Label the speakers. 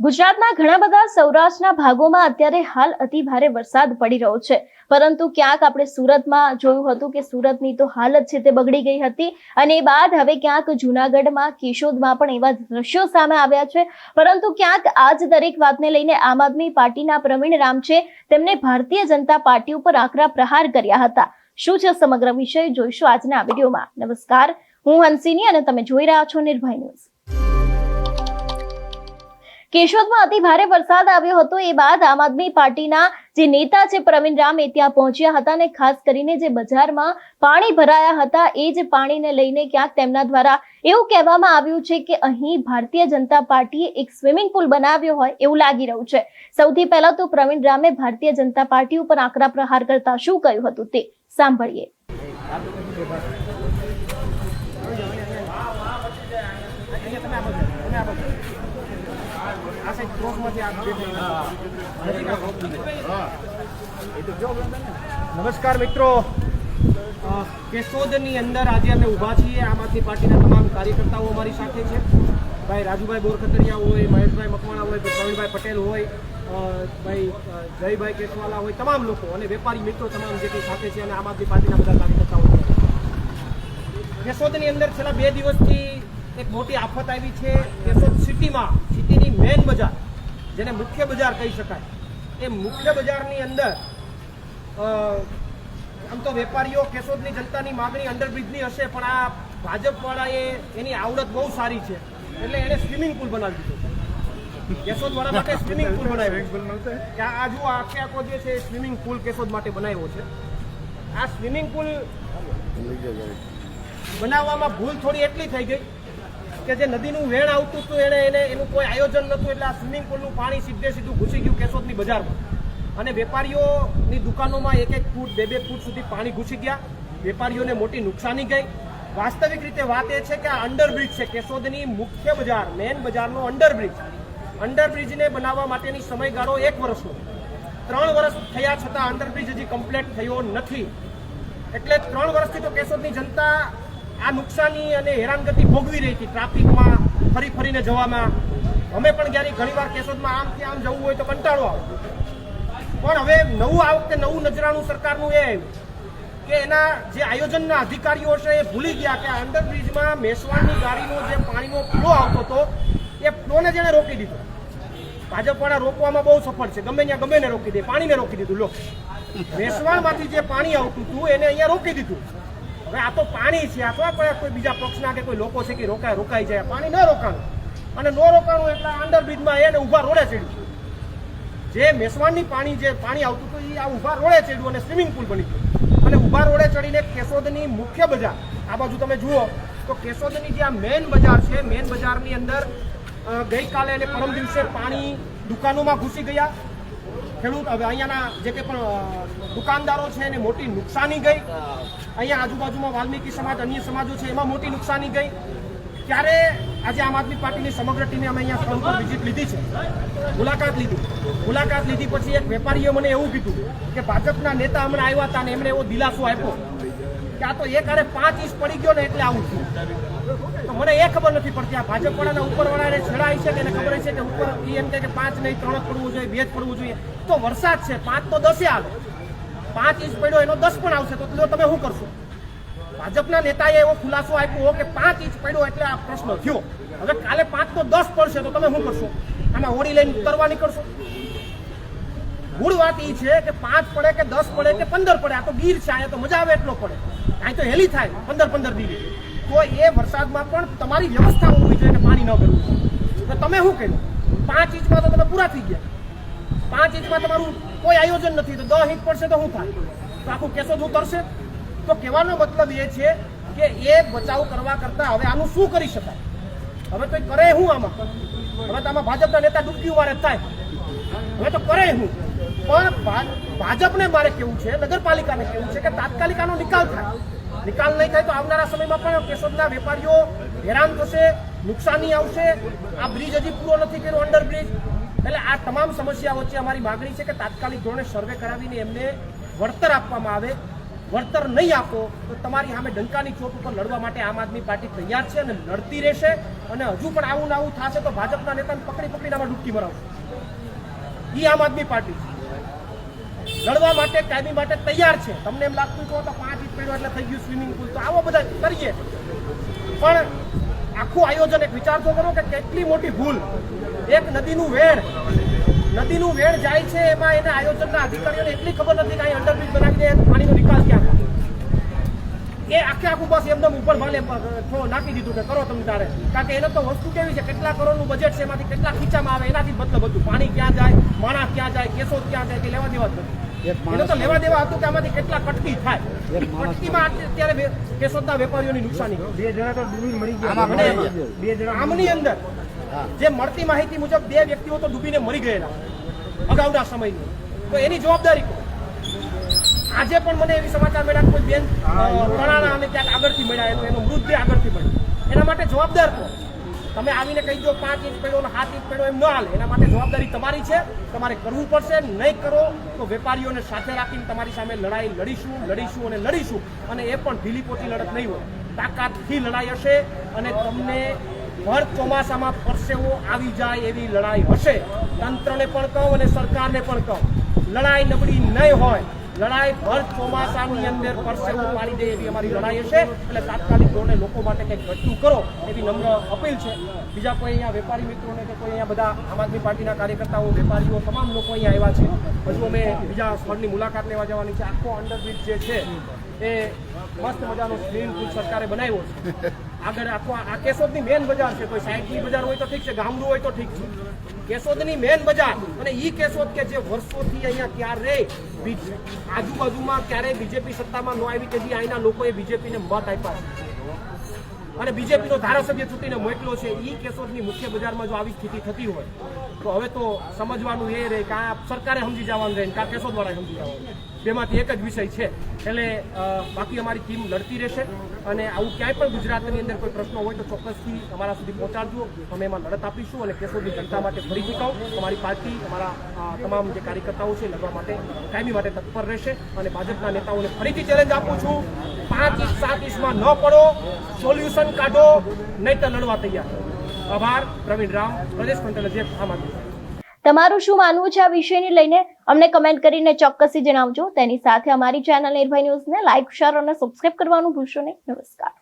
Speaker 1: ગુજરાતના ઘણા બધા સૌરાષ્ટ્રના ભાગોમાં અત્યારે હાલ અતિ ભારે વરસાદ પડી રહ્યો છે. પરંતુ ક્યાંક આપણે સુરતમાં જોયું હતું કે સુરતની તો હાલત છે તે બગડી ગઈ હતી અને એ બાદ હવે ક્યાંક જુનાગઢમાં, કેશોદમાં પણ એવા દ્રશ્યો સામે આવ્યા છે. પરંતુ ક્યાંક આ જ દરેક વાતને લઈને આમ આદમી પાર્ટીના પ્રવીણ રામ છે, તેમને ભારતીય જનતા પાર્ટી ઉપર આકરા પ્રહાર કર્યા હતા. શું છે સમગ્ર વિષય? જોઈશું આજના વિડીયોમાં. નમસ્કાર. હું હંસિની અને તમે જોઈ રહ્યા છો નિર્ભય ન્યૂઝ. કેશોદમાં અતિ ભારે વરસાદ આવ્યો હતો. એ બાદ આમ આદમી પાર્ટીના જે નેતા છે પ્રવીણ રામ ત્યાં પહોંચ્યા હતા અને ખાસ કરીને જે બજારમાં પાણી ભરાયા હતા, એ જ પાણીને લઈને ક્યાંક તેમના દ્વારા એવું કહેવામાં આવ્યું છે કે અહીં ભારતીય જનતા પાર્ટીએ એક સ્વિમિંગ પુલ બનાવ્યો હોય એવું લાગી રહ્યું છે. સૌથી પહેલા તો પ્રવીણ રામે ભારતીય જનતા પાર્ટી ઉપર આકરા પ્રહાર કરતા શું કહ્યું હતું તે સાંભળીએ.
Speaker 2: આ નમસ્કાર મિત્રો. કેશોદની અંદર આજે અમે ઊભા છીએ. આમ આદમી પાર્ટીના તમામ કાર્યકર્તાઓ અમારી સાથે છે. ભાઈ રાજુભાઈ બોરખતરિયા હોય, મહેશભાઈ મકવાણા હોય ભાઈ પ્રવીણભાઈ પટેલ હોય ભાઈ જયભાઈ કેશવાલા હોય, તમામ લોકો અને વેપારી મિત્રો તમામ જે કંઈ સાથે છે અને આમ આદમી પાર્ટીના બધા કાર્યકર્તાઓ. કેશોદની અંદર છેલ્લા બે દિવસથી એક મોટી આફત આવી છે કેશોદ સિટીમાં, સિટીની મેઇન બજાર, જેને મુખ્ય બજાર કહી શકાય, એ મુખ્ય બજારની અંદર આમ તો વેપારીઓ કેશોદની જનતાની માગણી અંડરબ્રિજની હશે, પણ આ ભાજપવાળાએ એની આવડત બહુ સારી છે. એટલે એણે સ્વિમિંગ પુલ બનાવી દીધો કેશોદવાળા માટે સ્વિમિંગ પુલ બનાવ્યો આ જુઓ આખે આખો જે છે સ્વિમિંગ પુલ કેશોદ માટે બનાવ્યો છે. આ સ્વિમિંગ પુલ બનાવવામાં ભૂલ થોડી એટલી થઈ ગઈ કે જે નદીનું વેણ આવતું હતું એને એને એનું કોઈ આયોજન નહોતું, એટલે આ સ્વિમિંગ પુલનું પાણી સીધે સીધું ઘૂસી ગયું કેશોદની બજારમાં. અને વેપારીઓની દુકાનોમાં એક એક ફૂટ, બે બે ફૂટ સુધી પાણી ઘૂસી ગયા. વેપારીઓને મોટી નુકસાની ગઈ. વાસ્તવિક રીતે વાત એ છે કે આ અંડરબ્રિજ છે, કેશોદની મુખ્ય બજાર મેન બજારનો અંડરબ્રિજ. અંડરબ્રિજને બનાવવા માટેની સમયગાળો એક વર્ષનો. ત્રણ વર્ષ થયા છતાં અંડરબ્રિજ હજી કમ્પ્લીટ થયો નથી. એટલે ત્રણ વર્ષથી તો કેશોદની જનતા આ નુકસાની અને હેરાનગતિ ભોગવી રહી હતી ટ્રાફિકમાં ફરી ફરીને જવામાં. અમે પણ ક્યારેક ઘણીવાર કેશોદમાં આમથી આમ જવું હોય તો કંટાળો આવે. પણ હવે નવું આ વખતે નવું નજરાણું સરકારનું એ કે એના જે આયોજનના અધિકારીઓ છે એ ભૂલી ગયા કે અંડરબ્રિજમાં મેસવાણની ગાડીનો જે પાણીનો ફ્લો આવતો હતો, એ ફ્લોને જેણે રોકી દીધો. ભાજપવાળા રોકવામાં બહુ સફળ છે. ગમે ત્યાં ગમે રોકી દે, પાણીને રોકી દીધું. લો. મેસવાણમાંથી જે પાણી આવતું હતું, એને અહીંયા રોકી દીધું. હવે આ તો પાણી છે અથવા કોઈ કોઈ બીજા પક્ષના કે કોઈ લોકો છે કે રોકાય રોકાઈ જાય. પાણી ન રોકાણું. અને ન રોકાણું એટલે અંડરબ્રિજમાં એને ઊભા રોડે ચડ્યું. જે મેસવાણની પાણી જે પાણી આવતું હતું, એ આ ઊભા રોડે ચડ્યું અને સ્વિમિંગ પુલ બની ગયું. અને ઊભા રોડે ચડીને કેશોદની મુખ્ય બજાર. આ બાજુ તમે જુઓ, તો કેશોદની જે આ મેન બજાર છે, મેન બજારની અંદર ગઈકાલે અને પરમ દિવસે પાણી દુકાનોમાં ઘૂસી ગયા. ખેડૂત, હવે અહીંયાના જે કંઈ પણ દુકાનદારો છે એને મોટી નુકસાની ગઈ. અહીંયા આજુબાજુમાં વાલ્મીકી સમાજ, અન્ય સમાજો છે, એમાં મોટી નુકસાની ગઈ. ત્યારે આજે આમ આદમી પાર્ટીની સમગ્ર ટીમે અમે અહીંયા સ્થળ પર વિઝિટ લીધી છે. મુલાકાત લીધી. મુલાકાત લીધી પછી એક વેપારીએ મને એવું કીધું કે ભાજપના નેતા હમણાં આવ્યા હતા ને એમણે એવો દિલાસો આપ્યો કે આ તો એક અરે પાંચ ઇંચ પડી ગયો ને એટલે આવું થયું. તો મને એ ખબર નથી પડતી, આ ભાજપવાળાના ઉપરવાળાને છેડાય છે કે એને ખબર છે કે ઉપર એમ કે પાંચ નહીં, ત્રણ જ પડવું જોઈએ, બે જ પડવું જોઈએ. તો વરસાદ છે, પાંચ તો દસે આવે પાંચ ઇંચ પડ્યો, એનો દસ પણ આવશે. તો તમે શું કરશો? ભાજપના નેતાએ એવો ખુલાસો આપ્યો કે પાંચ ઇંચ પડ્યો એટલે આ પ્રશ્ન થયો. હવે કાલે પાંચ તો દસ પડશે, તો તમે શું કરશો? આમાં હોડી લઈને ઉતરવા નીકળશો? મૂળ વાત એ છે કે પાંચ પડે કે દસ પડે કે પંદર પડે? આ તો ગીર છે અહીંયા તો મજા આવે એટલો પડે. અહીં તો હેલી થાય, પંદર પંદર દિવસ તો એ વરસાદમાં પણ તમારી વ્યવસ્થા હોવી જોઈએ કે પાણી ન કરવું તો તમે શું કર્યું? પાંચ ઇંચમાં તો તમે પૂરા થઈ ગયા. પાંચ ઇંચમાં તમારું કોઈ આયોજન નથી. તો દસ હિત પડશે તો શું થાય? તો આખું કેશોદ ઉતરશે? તો કહેવાનો મતલબ એ છે કે એ બચાવ કરવા કરતાં હવે આનું શું કરી શકાય? હવે તો કરે શું આમાં? હવે તો આમાં ભાજપના નેતા ડૂબકી વાળે થાય. હવે તો કરે હું. પણ ભાજપને મારે કેવું છે, નગરપાલિકાને કેવું છે કે તાત્કાલિક આનો નિકાલ થાય. નિકાલ નહીં થાય તો આવનારા સમયમાં પણ કેશોદના વેપારીઓ હેરાન થશે, નુકસાની આવશે. આ બ્રિજ હજી પૂરો નથી કર્યો અંડર બ્રિજ એટલે આ તમામ સમસ્યા વચ્ચે અમારી માગણી છે કે તાત્કાલિક ધોરણે સર્વે કરાવીને એમને વળતર આપવામાં આવે. વળતર નહીં આપો તો તમારી સામે ડંકાની ચોટ ઉપર લડવા માટે આમ આદમી પાર્ટી તૈયાર છે અને લડતી રહેશે. અને હજુ પણ આવું ને આવું થશે તો ભાજપના નેતાને પકડી પકડીને આમાં ડૂબકી મરાવશે એ આમ આદમી પાર્ટી છે. લડવા માટે, કાયમી માટે તૈયાર છે. તમને એમ લાગતું હોય તો પાંચ ઇંચ પડ્યો એટલે થઈ ગયું સ્વિમિંગ પુલ. તો આવો બધા કરીએ. પણ આખું આયોજન એક વિચાર તો કરો કે કેટલી મોટી ભૂલ એક નદીનું વેણ. નદીનું વેણ જાય છે એમાં એના આયોજનના અધિકારીઓને એટલી ખબર નથી કે અહીં અંડરબ્રિજ બનાવી દે પાણીનો નિકાલ ક્યાં એ આખે આખું બસ એમને ઉપર ભાલે નાખી દીધું કે કરો તમે તારે. કારણ કે એને તો વસ્તુ કેવી છે કેટલા કરોડનું બજેટ છે એમાંથી કેટલા ખીચામાં આવે એનાથી મતલબ હતું. પાણી ક્યાં જાય માણસ ક્યાં જાય કેસો ક્યાં જાય કે લેવા દેવા જ નથી. એને તો લેવા દેવા હતું કે આમાંથી કેટલા કટકી થાય. કટકીમાં અત્યારે કેશોદના વેપારીઓની નુકસાની.
Speaker 3: બે જણા તો મરી ગયા.
Speaker 2: આમની અંદર જે મળતી માહિતી મુજબ બે વ્યક્તિઓ તો ડૂબીને મરી ગયેલા અગાઉના સમયની તો એની જવાબદારી કોણ? આજે પણ મને એવી સમાચાર મળ્યા કોઈ બેન તણાણા અને ક્યાંક આગળથી મળ્યા એનો એનો મૃતદેહ આગળથી મળ્યો. એના માટે જવાબદાર કોણ? તમે આવીને કહી દો પાંચ ઇંચ પડ્યો અને સાત ઇંચ પડ્યો એમ ન હાલે. એના માટે જવાબદારી તમારી છે. તમારે કરવું પડશે. નહીં કરો તો વેપારીઓને સાથે રાખીને તમારી સામે લડાઈ લડીશું લડીશું અને લડીશું. અને એ પણ ઢીલી પોતી લડત નહીં હોય. તાકાતથી લડાઈ હશે અને તમને ભર ચોમાસામાં પરસેવો આવી જાય એવી લડાઈ હશે. તંત્રને પણ કહું અને સરકારને પણ કહું, લડાઈ નબળી નહીં હોય. લડાઈ ભર ચોમાસાની અંદર પરસેવો પાડી દે એવી અમારી લડાઈ હશે. એટલે તાત્કાલિક ધોરણે લોકો માટે કંઈક ઘટતું કરો એવી નમ્ર અપીલ છે. બીજા કોઈ અહીંયા વેપારી મિત્રોને કે કોઈ અહીંયા બધા આમ આદમી પાર્ટીના કાર્યકર્તાઓ, વેપારીઓ, તમામ લોકો અહીંયા આવ્યા છે. હજુ અમે બીજા સ્થળની મુલાકાત લેવા જવાની છે. આખો અંડરબ્રિજ જે છે, એ મસ્ત મજાનો સ્વિમિંગ પુલ સરકારે બનાવ્યો છે. આગળ આખો આ કેશોદની મેન બજાર છે. કોઈ સાઈડની બજાર હોય તો ઠીક છે ગામડું હોય તો ઠીક છે. કેશોદની મેન બજાર અને ઈ કેશોદ કે જે વર્ષોથી અહીંયા ક્યારે બીજ- આજુબાજુમાં ક્યારે બીજેપી સત્તામાં ન આવી જે અહીંના લોકોએ બીજેપીને મત આપ્યા. છે અને બીજેપીનો ધારાસભ્ય ચૂંટીને મોકલો છે, ઈ કેશોદની મુખ્ય બજારમાં જો આવી સ્થિતિ થતી હોય, તો હવે તો સમજવાનું એ રહે કે આ સરકારે સમજી જવાનું રહે કે આ કેશોદવાળાએ સમજી જવાનું બેમાંથી એક જ વિષય છે. એટલે બાકી અમારી ટીમ લડતી રહેશે અને આવું ક્યાંય પણ ગુજરાતની અંદર કોઈ પ્રશ્નો હોય તો ચોક્કસથી અમારા સુધી પહોંચાડજો. અમે એમાં લડત આપીશું અને કેશોદની જનતા માટે ફરીથી કહું અમારી પાર્ટી, અમારા તમામ જે કાર્યકર્તાઓ છે લડવા માટે, કાયમી માટે તત્પર રહેશે અને ભાજપના નેતાઓને ફરીથી ચેલેન્જ આપું છું. સાત ઇંચમાં ન પડો સોલ્યુશન કાઢો નહીં તો લડવા તૈયાર આભાર, પ્રવીણ રામ, પ્રદેશ મંત્રી અધ્યક્ષ આમ આદમી
Speaker 1: તમારું શું માનવું છે આ વિષયને લઈને? અમને કમેન્ટ કરીને ચોક્કસથી જણાવજો. તેની સાથે અમારી ચેનલ નિર્ભય ન્યૂઝને લાઇક શેર અને સબસ્ક્રાઇબ કરવાનું ભૂલશો નહીં. નમસ્કાર.